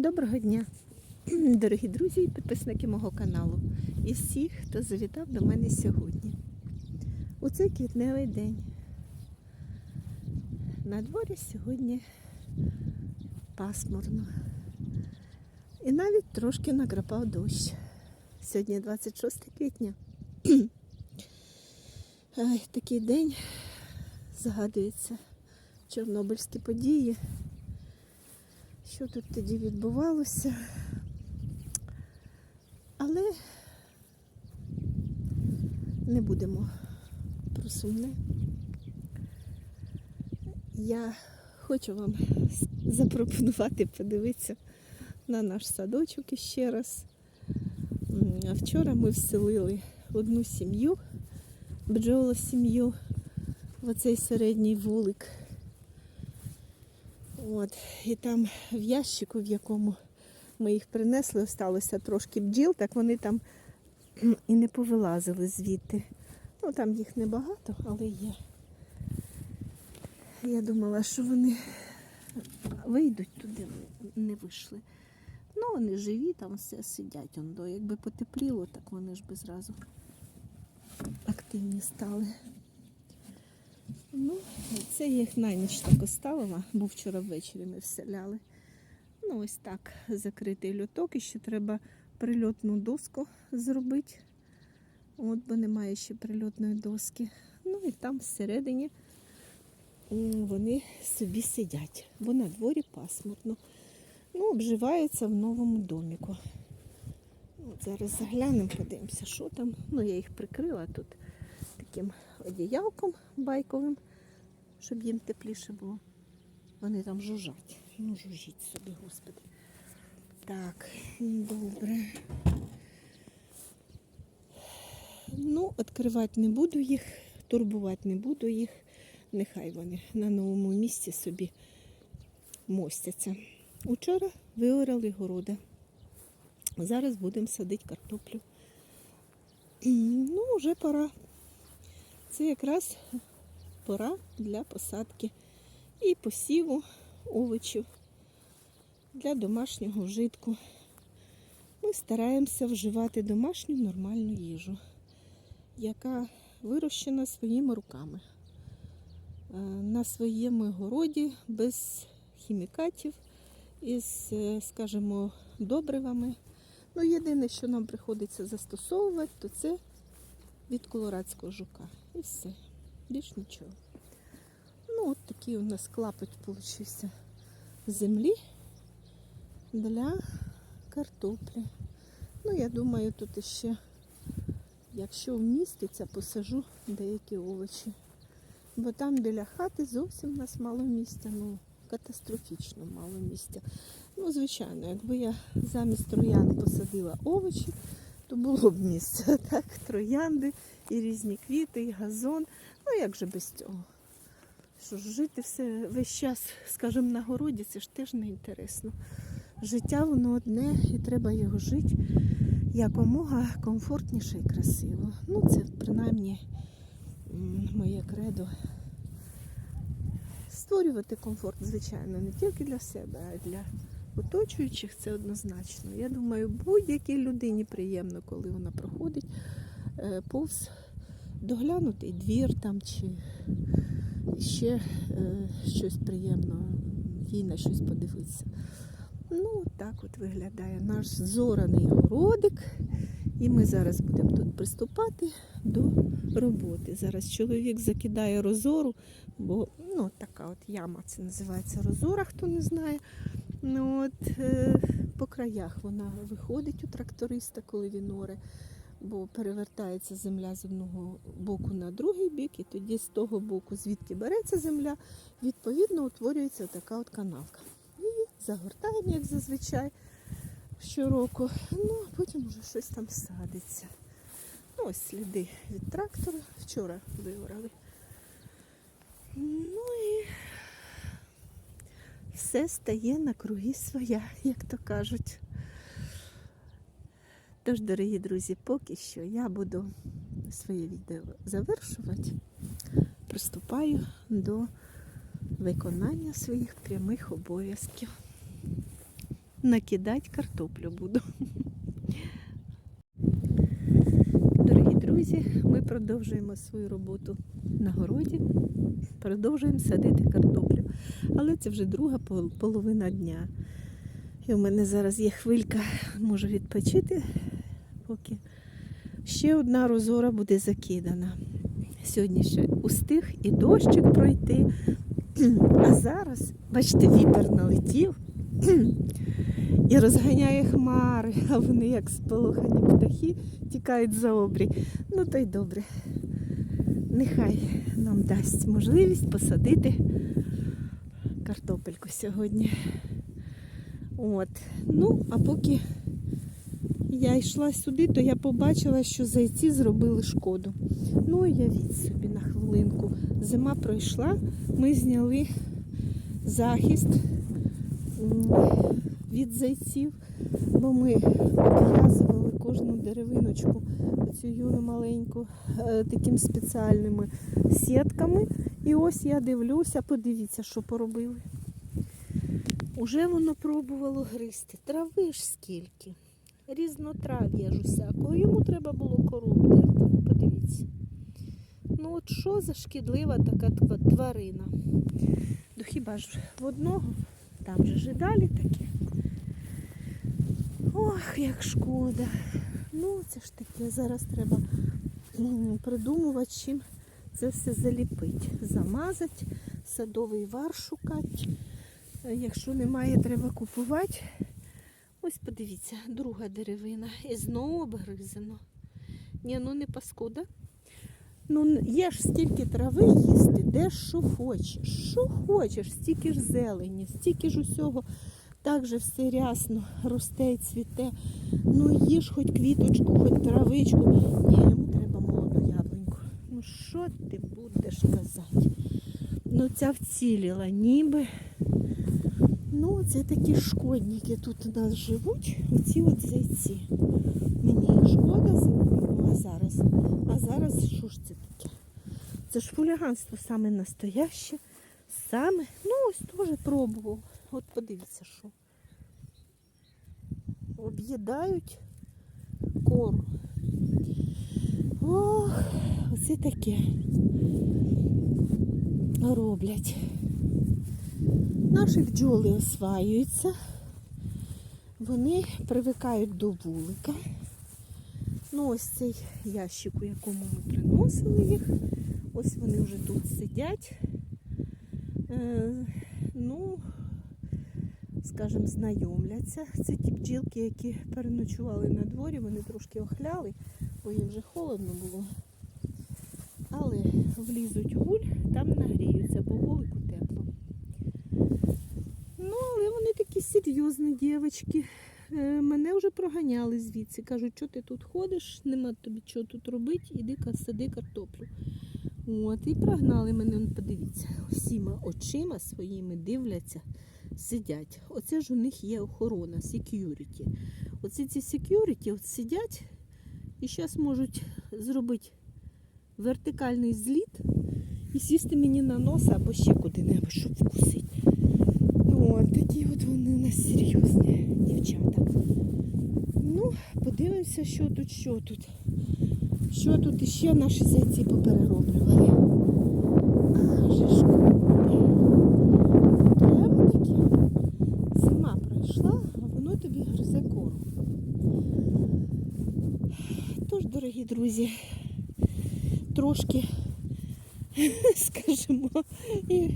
Доброго дня, дорогі друзі і підписники мого каналу. І всіх, хто завітав до мене сьогодні. У цей квітневий день. На дворі сьогодні пасмурно. І навіть трошки накрапав дощ. Сьогодні 26 квітня. Ай, такий день згадується Чорнобильські події. Що тут тоді відбувалося? Але не будемо про сумне. Я хочу вам запропонувати подивитися на наш садочок іще раз. Вчора ми вселили одну сім'ю, бджолосім'ю в оцей середній вулик. От, і там в ящику, в якому ми їх принесли, осталося трошки бджіл, так вони там і не повилазили звідти. Ну, там їх небагато, але є. Я думала, що вони вийдуть туди, не вийшли. Ну, вони живі, там все сидять. Якби потепліло, так вони ж би зразу активні стали. Ну, це їх на ніч так оставила, бо вчора ввечері ми вселяли. Ну, ось так закритий льоток. І ще треба прильотну доску зробити. От, бо немає ще прильотної доски. Ну і там всередині вони собі сидять, бо на дворі пасмурно. Ну, обживаються в новому доміку. От зараз заглянемо, подивимося, що там. Ну, я їх прикрила тут таким одіялком байковим, щоб їм тепліше було. Вони там жужжать. Ну, жужжіть собі, господи. Так, добре. Ну, відкривати не буду їх, турбувати не буду їх. Нехай вони на новому місці собі мостяться. Учора виорали городи. Зараз будемо садити картоплю. Ну, вже пора. Це якраз пора для посадки і посіву овочів для домашнього вжитку. Ми стараємося вживати домашню нормальну їжу, яка вирощена своїми руками. Е, На своєму городі без хімікатів, із, е, скажімо, добривами. Ну, єдине, що нам приходиться застосовувати, то це від колорадського жука. І все. Більш нічого. Ну, от такий у нас клапоть получився землі для картоплі. Ну, я думаю, тут іще, якщо вміститься, посажу деякі овочі. Бо там біля хати зовсім у нас мало місця, ну, катастрофічно мало місця. Ну, звичайно, якби я замість троян посадила овочі, то було б місце. Так, троянди і різні квіти, і газон. Ну як же без цього? Що ж жити все весь час, скажімо, на городі, це ж теж не інтересно. Життя воно одне і треба його жити якомога комфортніше і красиво. Ну, це принаймні моє кредо. Створювати комфорт, звичайно, не тільки для себе, а й для оточуючих це однозначно. Я думаю, будь-якій людині приємно, коли вона проходить е, повз доглянутий двір там чи ще е, щось приємно, їй на щось подивитися. Ну, так от виглядає наш зораний городик. І ми зараз будемо тут приступати до роботи. Зараз чоловік закидає розору, бо ну, така от яма, це називається розора, хто не знає. Ну, от, е, по краях вона виходить у тракториста, коли він оре, бо перевертається земля з одного боку на другий бік, і тоді з того боку, звідки береться земля, відповідно утворюється така от канавка. І загортаємо, як зазвичай, щороку. Ну, а потім вже щось там садиться. Ну, ось сліди від трактора. Вчора виорали. Ну і все стає на круги своя, як то кажуть. Тож, дорогі друзі, поки що я буду своє відео завершувати. Приступаю до виконання своїх прямих обов'язків. накидати картоплю буду. Дорогі друзі, ми продовжуємо свою роботу на городі, продовжуємо садити картоплю. Але це вже друга половина дня. І у мене зараз є хвилька, можу відпочити, поки ще одна розора буде закидана. Сьогодні ще устиг і дощик пройти. А зараз, бачите, вітер налетів і розганяє хмари, а вони, як сполохані птахи, тікають за обрій. Ну то й добре. Нехай нам дасть можливість посадити картопельку сьогодні. От. Ну, а поки я йшла сюди, то я побачила, що зайці зробили шкоду. Ну, уявіть собі на хвилинку. Зима пройшла, ми зняли захист від зайців, бо ми обв'язували кожну деревиночку, оцю юну маленьку, е, такими спеціальними сітками. І ось я дивлюся, подивіться, що поробили. Уже воно пробувало гризти. Трави ж скільки. Різнотрав'я ж усякого. Йому треба було кору обдерти. Ну, подивіться. Ну от що за шкідлива така тварина? Ну хіба ж в одного? Там же ж і далі таке. Ох, як шкода. Ну, це ж таке, зараз треба придумувати, чим це все заліпити. Замазати, садовий вар шукати. Е, Якщо немає, треба купувати. Ось подивіться, друга деревина. І знову обгризено. Ні, ну не паскуда. Ну, є ж стільки трави їсти, де що хочеш. Що хочеш, стільки ж зелені, стільки ж усього. Так же все рясно росте і цвіте. Ну їж хоч квіточку, хоч травичку. Ні, йому треба молоду яблуньку. Ну що ти будеш казати? Ну ця вціліла ніби. Ну, це такі шкодники тут у нас живуть, оці от зайці. Мені шкода зимою, а зараз. А зараз що ж це таке? Це ж хуліганство саме настояще. Саме, ну ось теж пробував. От подивіться, що. Об'їдають кору. Ох, оце таке роблять. Наші бджоли осваюються, вони привикають до вулика. Ну, ось цей ящик, у якому ми приносили їх. Ось вони вже тут сидять. Е, ну, скажімо, знайомляться. Це ті бджілки, які переночували на дворі, вони трошки охляли, бо їм вже холодно було. Але влізуть в гуль, там нагріються, бо вулику тепло. Ну, але вони такі серйозні дівчатки. Е, Мене вже проганяли звідси. Кажуть, що ти тут ходиш, нема тобі чого тут робити, іди сади картоплю. От, і прогнали мене, подивіться, всіма очима своїми дивляться, сидять. Оце ж у них є охорона, security. Оці ці security от сидять і зараз можуть зробити вертикальний зліт і сісти мені на нос або ще куди-небудь, щоб вкусити. Ну, от такі от вони у нас серйозні дівчата. Ну, подивимося, що тут, що тут. Що тут іще наші зайці поперероблювали. А, вже шкода. Треба таке. Зима пройшла, а воно тобі гризе кору. Тож, дорогі друзі, трошки, скажімо, і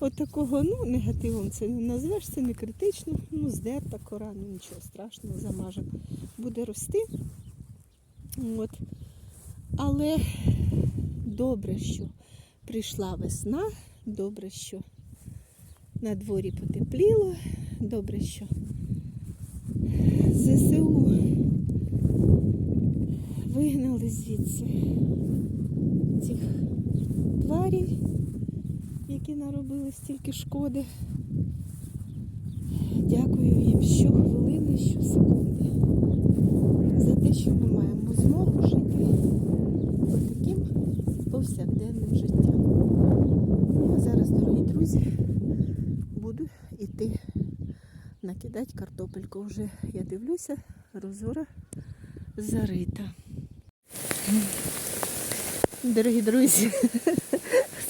от ну, негативом це не назвеш, це не критично. Ну, здерта кора, ну нічого страшного, замажемо. Буде рости. От. Але добре, що прийшла весна, добре, що на дворі потепліло, добре, що вигнали звідси цих тварів, які наробили стільки шкоди. Дякую їм щохвилини, щосекунди за те, що ми маємо змогу жити таким повсякденним життям. Ну, а зараз, дорогі друзі, буду йти накидати картопельку. Вже я дивлюся, розора зарита. Дорогі друзі,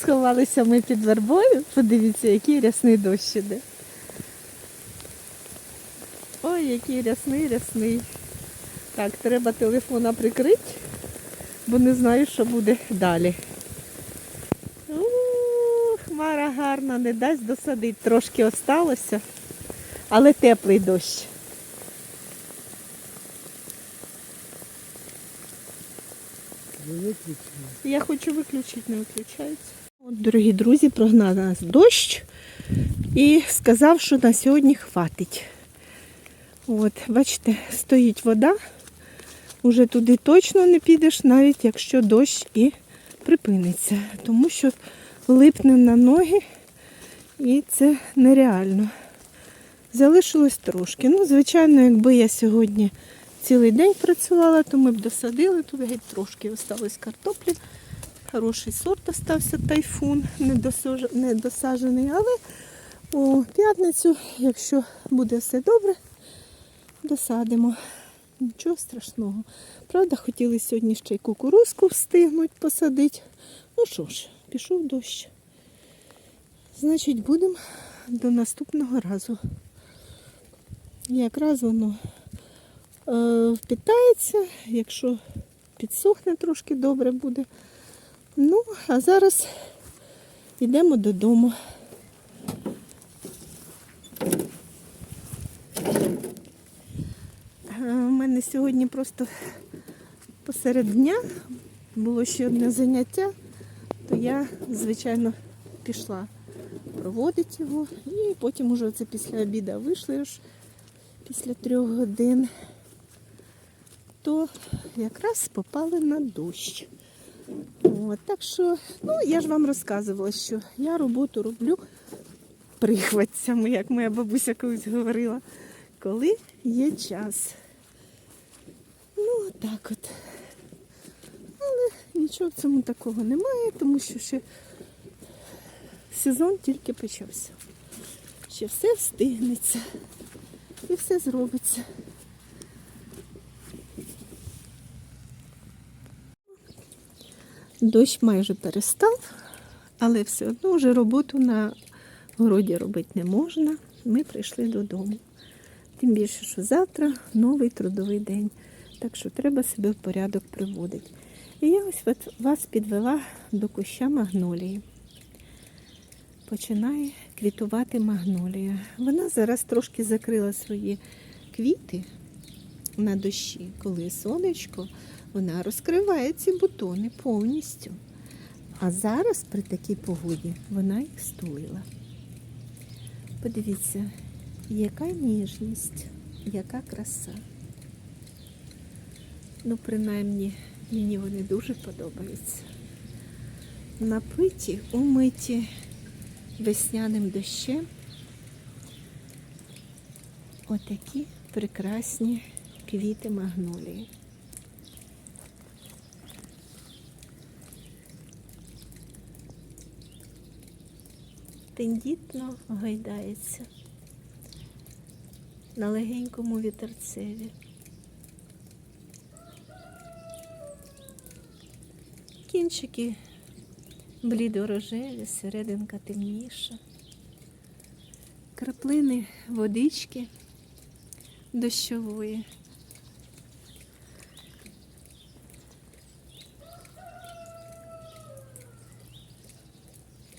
сховалися ми під вербою. Подивіться, який рясний дощ іде. Ой, який рясний, рясний. Так, треба телефона прикрити, бо не знаю, що буде далі. У, хмара гарна, не дасть досадити. Трошки осталося, але теплий дощ. Не виключено. Я хочу виключити, не виключається. От, дорогі друзі, прогнав нас дощ і сказав, що на сьогодні хватить. От, бачите, стоїть вода. Уже туди точно не підеш, навіть якщо дощ і припиниться. Тому що липне на ноги і це нереально. Залишилось трошки. Ну, звичайно, якби я сьогодні цілий день працювала, то ми б досадили, тут геть трошки осталось картоплі. Хороший сорт остався тайфун, недосаджений, але у п'ятницю, якщо буде все добре, досадимо. Нічого страшного. Правда, хотіли сьогодні ще й кукурузку встигнуть посадити. Ну що ж, пішов дощ. Значить, будемо до наступного разу. Якраз воно е, впитається, якщо підсохне трошки добре буде. Ну, а зараз йдемо додому. Е, У мене сьогодні просто посеред дня було ще одне заняття, то я, звичайно, пішла проводити його. І потім уже це після обіду вийшли після трьох годин, то якраз попали на дощ. От, так що, ну, я ж вам розказувала, що я роботу роблю прихватцями, як моя бабуся колись говорила, коли є час. Ну, так от. Але нічого в цьому такого немає, тому що ще сезон тільки почався. Ще все встигнеться і все зробиться. Дощ майже перестав, але все одно вже роботу на городі робити не можна. Ми прийшли додому. Тим більше, що завтра новий трудовий день. Так що треба себе в порядок приводити. І я ось вас підвела до куща магнолії. Починає квітувати магнолія. Вона зараз трошки закрила свої квіти на дощі, коли сонечко, вона розкриває ці бутони повністю. А зараз при такій погоді вона їх стулила. Подивіться, яка ніжність, яка краса. Ну, принаймні, мені вони дуже подобаються. Напиті, умиті весняним дощем. Отакі прекрасні квіти магнолії. Тендітно гойдається на легенькому вітерцеві. Кінчики блідорожеві, серединка темніша. Краплини водички дощової.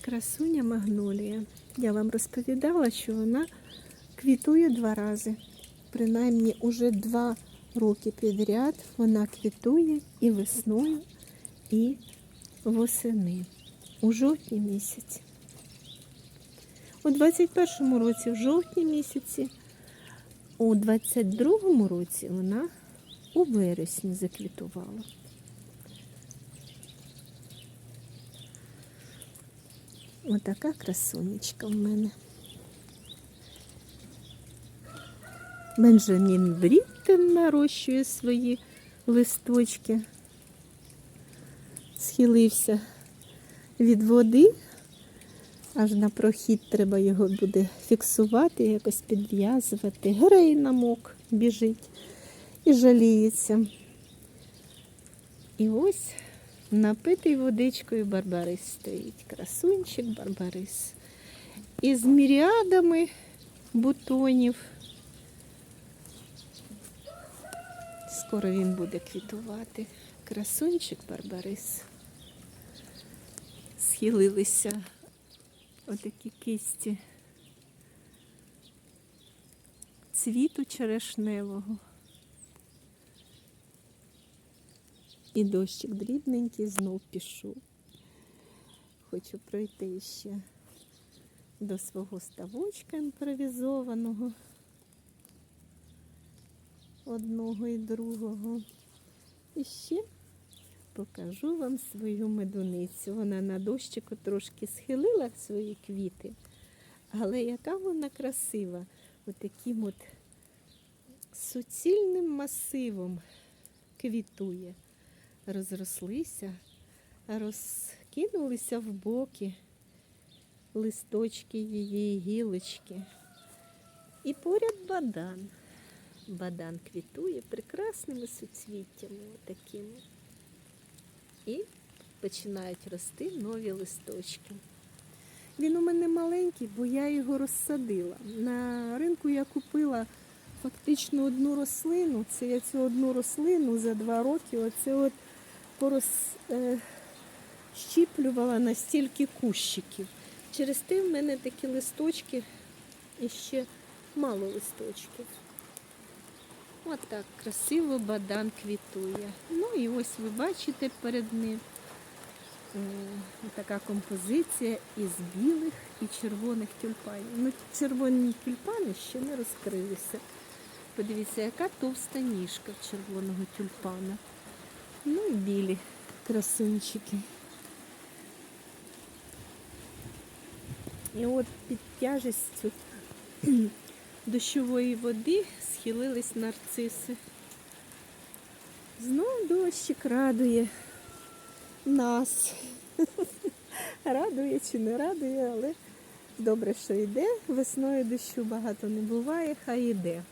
Красуня магнолія. Я вам розповідала, що вона квітує два рази. Принаймні уже два роки підряд вона квітує і весною, і восени у жовтні місяці. У 21-му році в жовтні місяці, у 22-му році вона у вересні заквітувала. Отака красунечка в мене. Бенджамін Бріттен нарощує свої листочки. Схилився від води, Аж на прохід треба його буде фіксувати, якось підв'язувати. Грей намок біжить і жаліється. І ось напитий водичкою барбарис стоїть. Красунчик барбарис. Із міріадами бутонів. Скоро він буде квітувати. Красунчик барбарис. Схилилися отакі кисті цвіту черешневого. І дощик дрібненький знов пішов. Хочу пройти ще до свого ставочка імпровізованого. Одного і другого. І ще покажу вам свою медуницю. Вона на дощику трошки схилила свої квіти, але яка вона красива, отаким от суцільним масивом квітує. Розрослися, розкинулися в боки листочки її гілочки. І поряд бадан. Бадан квітує прекрасними суцвіттями отакими. І починають рости нові листочки. Він у мене маленький, бо я його розсадила. На ринку я купила фактично одну рослину. Це я цю одну рослину за два роки оце от порос, е, щіплювала на стільки кущиків. Через те в мене такі листочки і ще мало листочків. От так красиво бадан квітує. Ну і ось ви бачите перед ним така композиція із білих і червоних тюльпанів. Ну, червоні тюльпани ще не розкрилися. Подивіться, яка товста ніжка червоного тюльпана. Ну і білі красунчики. І от під тяжестю дощової води схилились нарциси. Знов дощик радує нас. Радує чи не радує, але добре, що йде. Весною дощу багато не буває, хай йде.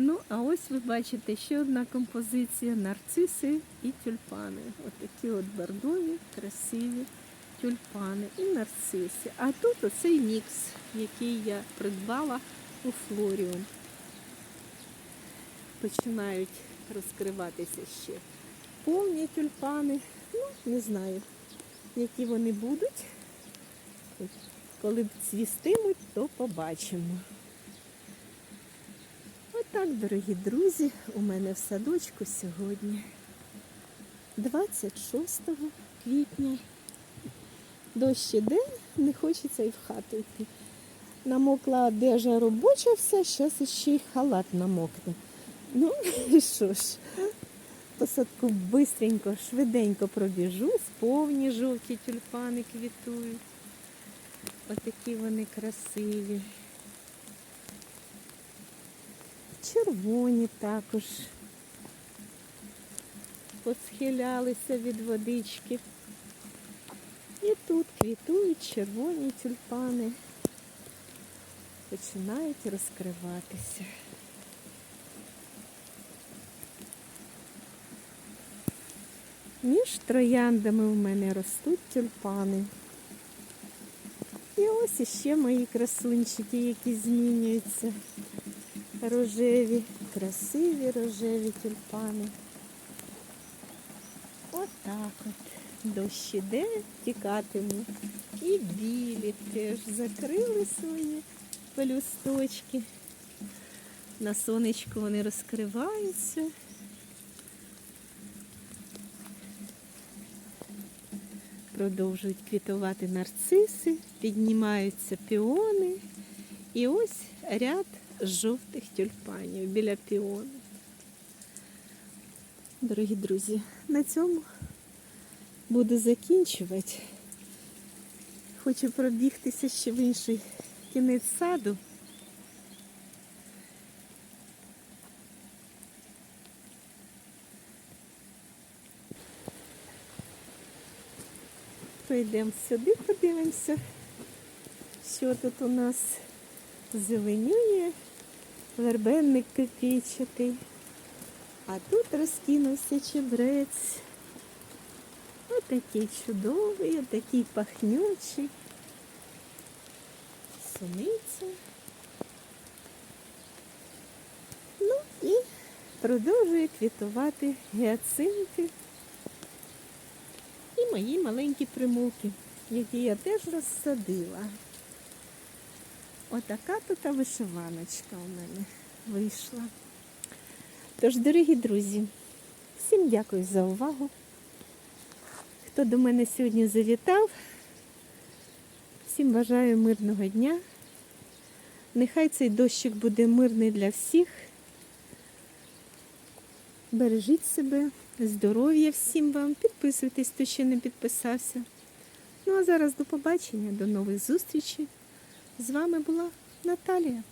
Ну, а ось ви бачите ще одна композиція нарциси і тюльпани. От от бордові, красиві тюльпани і нарциси. А тут оцей мікс, який я придбала у Флоріум. Починають розкриватися ще повні тюльпани. Ну, не знаю, які вони будуть. Коли цвістимуть, то побачимо. Отак, дорогі друзі, у мене в садочку сьогодні 26 квітня. Дощ іде, не хочеться і в хату йти. Намокла одежа робоча вся, зараз ще й халат намокне. Ну, і що ж, посадку бистренько, швиденько пробіжу, сповні жовті тюльпани квітують. Отакі вони красиві. Червоні також посхилялися від водички. І тут квітують червоні тюльпани, починають розкриватися. Між трояндами в мене ростуть тюльпани. І ось іще мої красунчики, які змінюються. Рожеві, красиві рожеві тюльпани. Отак от. Дощ іде, тікатиму. І білі теж закрили свої пелюсточки. На сонечку вони розкриваються. Продовжують квітувати нарциси, піднімаються піони. І ось ряд жовтих тюльпанів біля піону. Дорогі друзі, на цьому буду закінчувати. Хочу пробігтися ще в інший кінець саду. Пойдемо сюди, подивимося. що тут у нас зеленює вербенник кипічатий. А тут розкинувся чебрець. Отакий чудовий, отакий пахнючий. Суниця. Ну і продовжує квітувати гіацинти. І мої маленькі примулки, які я теж розсадила. Отака тут вишиваночка у мене вийшла. Тож, дорогі друзі, всім дякую за увагу. Хто до мене сьогодні завітав, всім бажаю мирного дня. Нехай цей дощик буде мирний для всіх. Бережіть себе, здоров'я всім вам, підписуйтесь, хто ще не підписався. Ну а зараз до побачення, до нових зустрічей. З вами була Наталія.